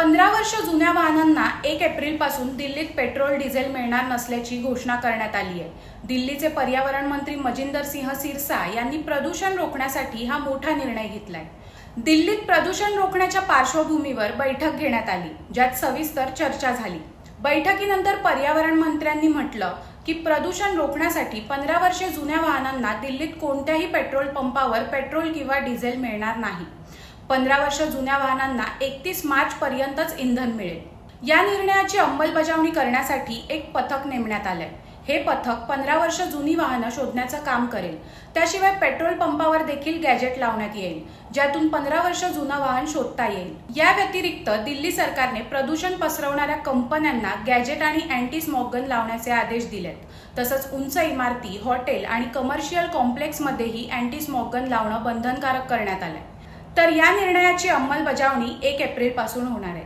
पंधरा वर्ष जुन्या वाहनांना एक एप्रिलपासून दिल्लीत पेट्रोल डिझेल मिळणार नसल्याची घोषणा करण्यात आली आहे. दिल्लीचे पर्यावरण मंत्री मजिंदर सिंह सिरसा यांनी प्रदूषण रोखण्यासाठी हा मोठा निर्णय घेतलाय. दिल्लीत प्रदूषण रोखण्याच्या पार्श्वभूमीवर बैठक घेण्यात आली ज्यात सविस्तर चर्चा झाली. बैठकीनंतर पर्यावरण मंत्र्यांनी म्हटलं की प्रदूषण रोखण्यासाठी पंधरा वर्षे जुन्या वाहनांना दिल्लीत कोणत्याही पेट्रोल पंपावर पेट्रोल किंवा डिझेल मिळणार नाही. पंधरा वर्ष जुन्या वाहनांना एकतीस मार्च पर्यंतच इंधन मिळेल. या निर्णयाची अंमलबजावणी करण्यासाठी एक पथक नेमण्यात आलंय. हे पथक पंधरा वर्ष जुनी वाहनं शोधण्याचं काम करेल. त्याशिवाय पेट्रोल पंपावर देखील गॅजेट लावण्यात येईल ज्यातून पंधरा वर्ष जुनं वाहन शोधता येईल. या व्यतिरिक्त दिल्ली सरकारने प्रदूषण पसरवणाऱ्या कंपन्यांना गॅजेट आणि अँटी स्मॉगन लावण्याचे आदेश दिलेत. तसंच उंच इमारती हॉटेल आणि कमर्शियल कॉम्प्लेक्समध्येही अँटी स्मॉगन लावणं बंधनकारक करण्यात आलंय. तर या निर्णयाची अंमलबजावणी एक एप्रिलपासून होणार आहे.